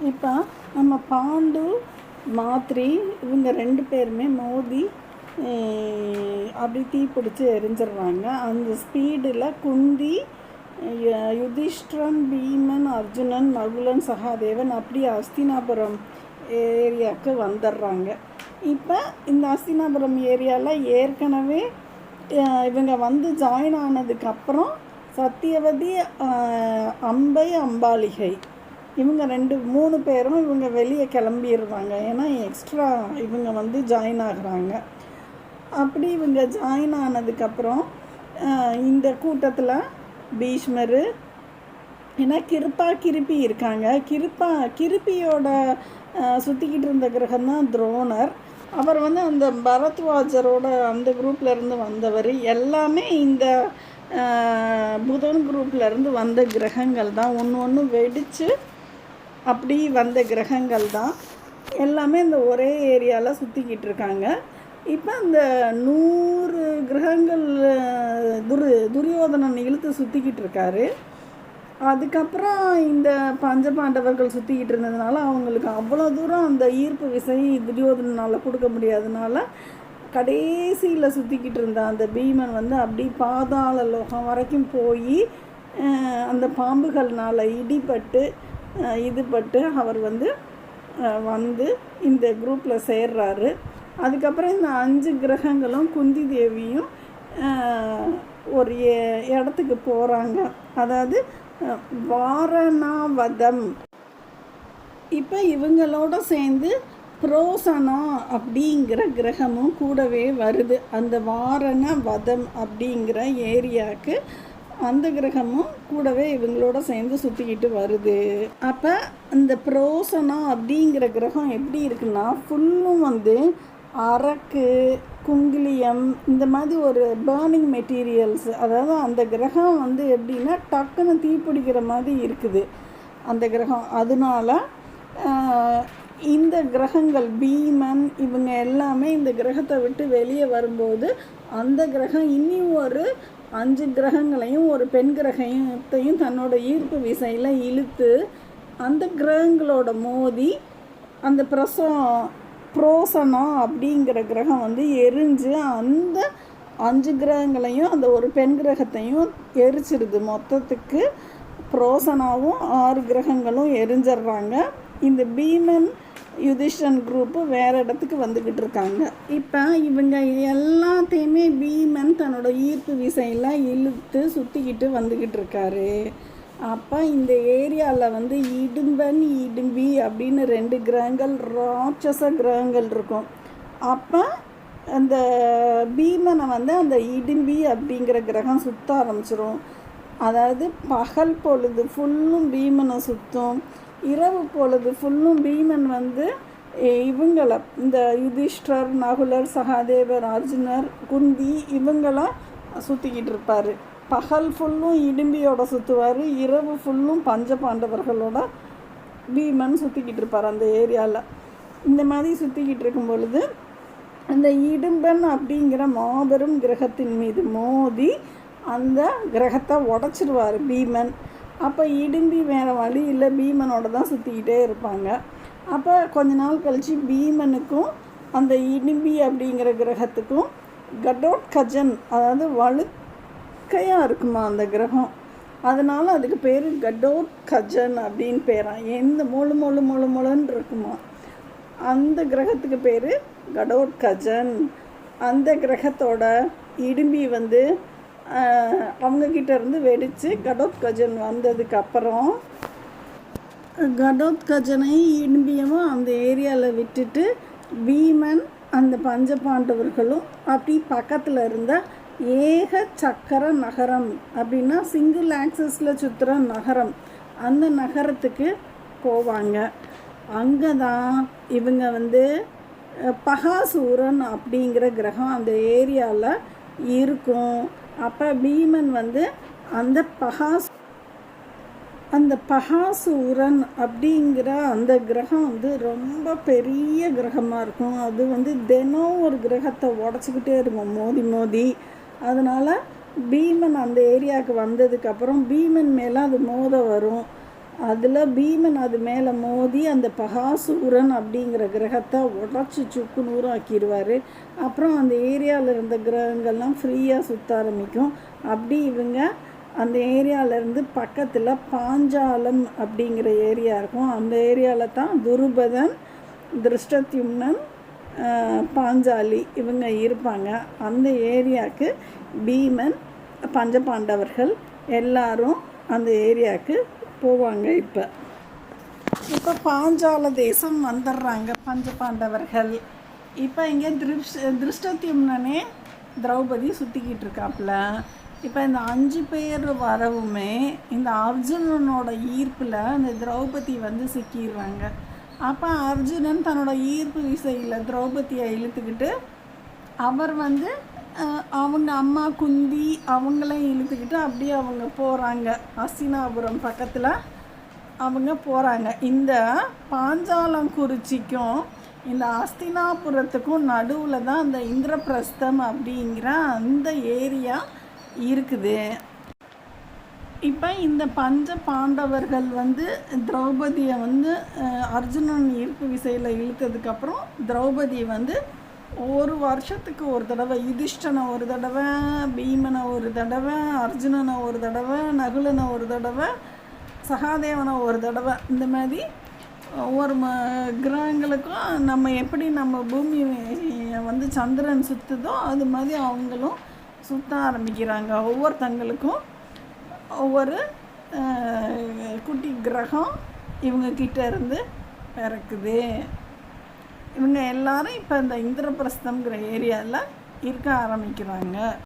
இப்போ நம்ம பாண்டு மாத்ரி இவங்க ரெண்டு பேருமே மோதி அப்படி தீ பிடிச்சி எரிஞ்சிடுறாங்க. அந்த ஸ்பீடில் குந்தி ய- யுதிஷ்டிரன் பீமன் அர்ஜுனன் நகுலன் சகாதேவன் அப்படி அஸ்தினாபுரம் ஏரியாவுக்கு வந்துடுறாங்க. இப்போ இந்த அஸ்தினாபுரம் ஏரியாவில் ஏற்கனவே இவங்க வந்து ஜாயின் ஆனதுக்கப்புறம் சத்தியவதி அம்பை அம்பாலிகை இவங்க ரெண்டு மூணு பேரும் இவங்க வெளியே கிளம்பிடுறாங்க. ஏன்னா எக்ஸ்ட்ரா இவங்க வந்து ஜாயின் ஆகுறாங்க. அப்படி இவங்க ஜாயின் ஆனதுக்கப்புறம் இந்த கூட்டத்தில் பீஷ்மர் ஏன்னா கிருப்பா கிருப்பி இருக்காங்க. கிருப்பா கிருப்பியோட சுற்றிக்கிட்டு இருந்த கிரகம் தான் துரோணர். அவர் வந்து அந்த பரத்வாஜரோட அந்த குரூப்லேருந்து வந்தவர். எல்லாமே இந்த புதன் குரூப்லேருந்து வந்த கிரகங்கள் தான் ஒன்று ஒன்று வெடித்து அப்படி வந்த கிரகங்கள் தான். எல்லாமே இந்த ஒரே ஏரியாவில் சுற்றிக்கிட்டு இருக்காங்க. இப்போ அந்த நூறு கிரகங்கள் துரு துரியோதனன் இழுத்து சுற்றிக்கிட்டு இருக்காரு. அதுக்கப்புறம் இந்த பஞ்சபாண்டவர்கள் சுற்றிக்கிட்டு இருந்ததுனால அவங்களுக்கு அவ்வளோ தூரம் அந்த ஈர்ப்பு விசை துரியோதனால் கொடுக்க முடியாதனால கடைசியில் சுற்றிக்கிட்டு இருந்த அந்த பீமன் வந்து அப்படி பாதாள லோகம் வரைக்கும் போய் அந்த பாம்புகள்னால் இடிபட்டு இதுபட்டு அவர் வந்து வந்து இந்த குரூப்பில் சேர்றாரு. அதுக்கப்புறம் இந்த அஞ்சு கிரகங்களும் குந்தி தேவியும் ஒரு இடத்துக்கு போகிறாங்க அதாவது வாரணாவதம். இப்போ இவங்களோட சேர்ந்து புரோசனா அப்படிங்கிற கிரகமும் கூடவே வருது. அந்த வாரண வதம் அப்படிங்கிற ஏரியாவுக்கு அந்த கிரகமும் கூடவே இவங்களோட சேர்ந்து சுற்றிக்கிட்டு வருது. அப்போ இந்த புரோசனா அப்படிங்கிற கிரகம் எப்படி இருக்குன்னா ஃபுல்லும் வந்து அரக்கு குங்கிலியம் இந்த மாதிரி ஒரு பேர்னிங் மெட்டீரியல்ஸ் அதாவது அந்த கிரகம் வந்து எப்படின்னா டக்குன்னு தீப்பிடிக்கிற மாதிரி இருக்குது. அந்த கிரகம். அதனால இந்த கிரகங்கள் பீமன் இவங்க எல்லாமே இந்த கிரகத்தை விட்டு வெளியே வரும்போது அந்த கிரகம் இனி ஒரு அஞ்சு கிரகங்களையும் ஒரு பெண் கிரகத்தையும் தன்னோட ஈர்ப்பு விசையில் இழுத்து அந்த கிரகங்களோட மோதி அந்த பிரசம் புரோசனம் அப்படிங்கிற கிரகம் வந்து எரிஞ்சு அந்த அஞ்சு கிரகங்களையும் அந்த ஒரு பெண் கிரகத்தையும் எரிச்சிருது. மொத்தத்துக்கு புரோசனாவும் ஆறு கிரகங்களும் எரிஞ்சிடுறாங்க. இந்த பீமன் யுதிஷ்டன் குரூப்பு வேறு இடத்துக்கு வந்துக்கிட்டு இருக்காங்க. இப்போ இவங்க எல்லாத்தையுமே பீமன் தன்னோட ஈர்ப்பு விசையில் இழுத்து சுற்றிக்கிட்டு வந்துக்கிட்டு இருக்காரு. அப்போ இந்த ஏரியாவில் வந்து இடும்பன் இடும்பி அப்படின்னு ரெண்டு கிரகங்கள் ராட்சச கிரகங்கள் இருக்கும். அப்போ அந்த பீமனை வந்து அந்த இடும்பி அப்படிங்கிற கிரகம் சுற்ற ஆரம்பிச்சிடும் அதாவது பகல் பொழுது ஃபுல்லும் பீமனை சுற்றும் இரவு பொழுது ஃபுல்லும் பீமன் வந்து இவங்களை இந்த யுதிஷ்டர் நகுலர் சகாதேவர் அர்ஜுனர் குந்தி இவங்களாம் சுற்றிக்கிட்டு இருப்பார். பகல் ஃபுல்லும் இடும்பியோட சுற்றுவார் இரவு ஃபுல்லும் பஞ்ச பாண்டவர்களோட பீமன் சுற்றிக்கிட்டு இருப்பார் அந்த ஏரியாவில் இந்த மாதிரி சுற்றிக்கிட்டு இருக்கும் பொழுது அந்த இடும்பன் அப்படிங்கிற மாபெரும் கிரகத்தின் மீது மோதி அந்த கிரகத்தை உடச்சிருவார் பீமன். அப்போ இடும்பி வேறு வழி இல்லை பீமனோட தான் சுற்றிக்கிட்டே இருப்பாங்க. அப்போ கொஞ்ச நாள் கழித்து பீமனுக்கும் அந்த இடும்பி அப்படிங்கிற கிரகத்துக்கும் கடோட் கஜன் அதாவது வழுக்கையாக இருக்குமா அந்த கிரகம்? அதனால் அதுக்கு பேர் கடோட் கஜன் அப்படின்னு பேரான் எந்த மொழு மொழு மொழு மொழுன்னு இருக்குமா? அந்த கிரகத்துக்கு பேர் கடோட் கஜன். அந்த கிரகத்தோட இடும்பி வந்து அவங்கக்கிட்ட அவங்க இருந்து வெடித்து கடோத் கஜன் வந்ததுக்கு அப்புறம் கடோத் கஜனை அந்த ஏரியாவில் விட்டுட்டு பீமன் அந்த பஞ்ச பாண்டவர்களும் அப்படி பக்கத்தில் இருந்த ஏக சக்கர நகரம் அப்படின்னா சிங்கிள் ஆக்சஸில் சுற்றுற நகரம். அந்த நகரத்துக்கு போவாங்க. அங்கே தான் இவங்க வந்து பகாசூரன் அப்படிங்கிற கிரகம் அந்த ஏரியாவில் இருக்கும். அப்போ பீமன் வந்து அந்த பகாசு அந்த பகாசூரன் அப்படிங்கிற அந்த கிரகம் வந்து ரொம்ப பெரிய கிரகமாக இருக்கும். அது வந்து தினம் ஒரு கிரகத்தை உடச்சிக்கிட்டே இருக்கும் மோதி மோதி. அதனால் பீமன் அந்த ஏரியாவுக்கு வந்ததுக்கப்புறம் பீமன் மேலே அது மோத வரும். அதில் பீமன் அது மேலே மோதி அந்த பகாசூரன் அப்படிங்கிற கிரகத்தை உடச்சி சுக்கு நூறாக்கிடுவார் அப்புறம் அந்த ஏரியாவில் இருந்த கிரகங்கள்லாம் ஃப்ரீயாக சுற்ற ஆரம்பிக்கும். அப்படி இவங்க அந்த ஏரியாவிலேருந்து பக்கத்தில் பாஞ்சாலம் அப்படிங்கிற ஏரியா இருக்கும். அந்த ஏரியாவில் தான் துருபதன் திருஷ்டத்யும்னன் பாஞ்சாலி இவங்க இருப்பாங்க. அந்த ஏரியாவுக்கு பீமன் பஞ்சபாண்டவர்கள் எல்லாரும் அந்த ஏரியாவுக்கு போவாங்க இப்போ. இப்போ பாஞ்சால தேசம் வந்துடுறாங்க பஞ்ச பாண்டவர்கள். இப்போ இங்கே திருஷ் திருஷ்டத்தியம்னே திரௌபதி சுற்றிக்கிட்டு இருக்காப்புல இப்போ இந்த அஞ்சு பேர் வரவுமே இந்த அர்ஜுனனோட ஈர்ப்பில் இந்த திரௌபதி வந்து சிக்கிடுறாங்க அப்போ அர்ஜுனன் தன்னோட ஈர்ப்பு விசையில் திரௌபதியை இழுத்துக்கிட்டு அவர் வந்து அவங்க அம்மா குந்தி அவங்களையும் இழுத்துக்கிட்டு அப்படியே அவங்க போகிறாங்க அஸ்தினாபுரம் பக்கத்தில் அவங்க போகிறாங்க இந்த பாஞ்சாலங்குறிச்சிக்கும் இந்த அஸ்தினாபுரத்துக்கும் நடுவில் தான் அந்த இந்திரபிரஸ்தம் அப்படிங்கிற அந்த ஏரியா இருக்குது. இப்போ இந்த பஞ்ச பாண்டவர்கள் வந்து திரௌபதியை வந்து அர்ஜுனன் ஈர்ப்பு விசையில் இழுத்ததுக்கப்புறம் திரௌபதி வந்து ஒரு வருஷத்துக்கு ஒரு தடவை யுதிஷ்டனை ஒரு தடவை பீமனை ஒரு தடவை அர்ஜுனனை ஒரு தடவை நகுலனை ஒரு தடவை சகாதேவனை ஒரு தடவை இந்த மாதிரி ஒவ்வொரு ம கிரகங்களுக்கும் நம்ம எப்படி நம்ம பூமி வந்து சந்திரன் சுற்றுதோ அது மாதிரி அவங்களும் சுற்ற ஆரம்பிக்கிறாங்க. ஒவ்வொருத்தங்களுக்கும் ஒவ்வொரு குட்டி கிரகம் இவங்கக்கிட்ட இருந்து பிறக்குது. இவங்க எல்லாரும் இப்போ இந்த இந்திரபிரஸ்தம்ங்கிற ஏரியாவில் இருக்க ஆரம்பிக்கிறாங்க.